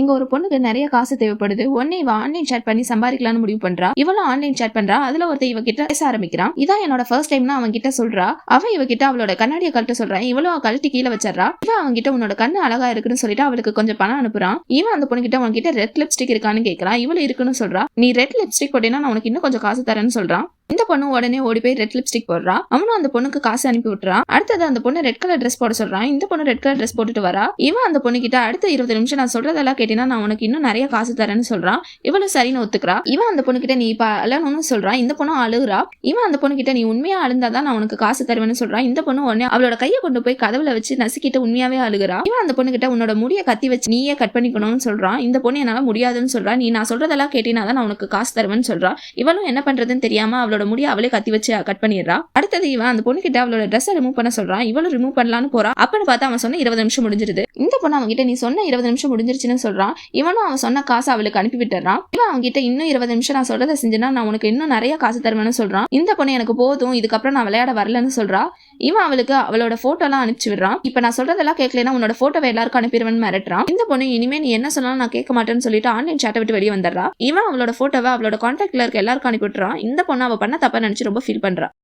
இங்க ஒரு பொண்ணுக்கு நிறைய காசு தேவைப்படுது. உடனே இவ ஆன்லைன் சேட் பண்ணி சம்பாதிக்கலாம்னு முடிவு பண்றா. இவளும் ஆன்லைன் சேட் பண்றா. அதுல ஒருத்த இவ கிட்ட பேச ஆரம்பிக்கிறான். இதான் என்னோட ஃபர்ஸ்ட் டைம்னா அவன் கிட்ட சொல்றா. அவன் இவ கிட்ட அவளோட கண்ணாடியை கழட்ட சொல்றான் இவளும் அவ கழட்டி கீழே வச்சிடறா. இவன் அவன் கிட்ட உன்னோட கண்ணு அழகா இருக்குன்னு சொல்லிட்டு அவளுக்கு கொஞ்சம் பணம் அனுப்புறான். இவன் அந்த பொண்ணு கிட்ட உன்கிட்ட ரெட் லிப்ஸ்டிக் இருக்கான்னு கேட்கறான் இவளு இருக்குன்னு சொல்றா. நீ ரெட் லிப்ஸ்டிக் போட்டீங்கன்னா நான் உனக்கு இன்னும் கொஞ்சம் காசு தரேன்னு சொல்றான். இந்த பொண்ணு உடனே ஓடி போய் ரெட் லிப்ஸ்டிக் போடுறா. அவனும் அந்த பொண்ணுக்கு காசு அனுப்பி விட்டுறான் அடுத்தது அந்த பொண்ணு ரெட் கலர் ட்ரெஸ் போட சொல்றான் இந்த பொண்ணு ரெட் கலர் ட்ரெஸ் போட்டுட்டு வரா. இவன் அந்த பொண்ணு கிட்ட அடுத்த இருபது நிமிஷம் நான் சொல்றதெல்லாம் கேட்டினா நான் உனக்கு இன்னும் நிறைய காசு தரேன்னு சொல்றான் இவளும் சரின்னு ஒத்துக்கிறா. இவன் அந்த பொண்ணு கிட்ட நீ இப்ப அழணும்னு சொல்றான் இந்த பொண்ணும் அழுகுறா. இவன் அந்த பொண்ணு கிட்ட நீ உண்மையா அழுந்தாதான் நான் உனக்கு காசு தருவேன்னு சொல்றான் இந்த பொண்ணு உடனே அவளோட கையை கொண்டு போய் கதவுல வச்சு நசுக்கிட்டு உண்மையாவே அழுகுறா. இவன் அந்த பொண்ணு கிட்ட உன்னோட முடிய கத்தி வச்சு நீயே கட் பண்ணிக்கணும்னு சொல்றான் இந்த பொண்ணு என்னால முடியாதுன்னு சொல்றா. நீ நான் சொல்றதெல்லாம் கேட்டினா தான் நான் உனக்கு காசு தருவேன்னு சொல்றா. இவளும் என்ன பண்றதுன்னு தெரியாம அவளோட முடிய அவளே கத்தி வச்சு கட் பண்ணிடுறா. அடுத்தது இவன் அந்த பொண்ணு கிட்ட அவளோட ட்ரெஸ்ஸை ரிமூவ் பண்ண சொல்றான் இவளும் ரிமூவ் பண்ணலான்னு போறா. அப்பன்னு பார்த்து அவன் சொன்ன இருபது நிமிஷம் முடிஞ்சிருது. இந்த பொண்ணு அவங்க கிட்ட நீ சொன்ன இருபது நிமிஷம் முடிஞ்சிருச்சுன்னு சொல்றான் இவனும் அவன் சொன்ன காசை அவளுக்கு அனுப்பி விட்டுறான் இவன் அவங்க கிட்ட இன்னும் இருபது நிமிஷம் நான் சொல்றதை செஞ்சேன்னா நான் உனக்கு இன்னும் நிறைய காசு தருவேன்னு சொல்றான் இந்த பொண்ணு எனக்கு போதும். இதுக்கப்புறம் நான் விளையாட வரலன்னு சொல்றா. இவன் அவளுக்கு அவளோட போட்டோ எல்லாம் அனுப்பிச்சு விடுறான். இப்ப நான் சொல்றதெல்லாம் கேட்கலனா உன்னோட போட்டோவை எல்லாருக்கும் அனுப்பிடுவேன் மிரட்டுறான். இந்த பொண்ணு இனிமே நீ என்ன சொன்னாலும் நான் கேட்க மாட்டேன்னு சொல்லிட்டு ஆன்லைன் சாட்டை விட்டு வெளியே வந்துடுறா. இவன் அவளோட போட்டோவை அவளோட கான்டாக்ட்ல இருக்க எல்லாருக்கும் அனுப்பிவிட்டுறான். இந்த பொண்ணு அவ பண்ண தப்பா நினைச்சு ரொம்ப ஃபீல் பண்றான்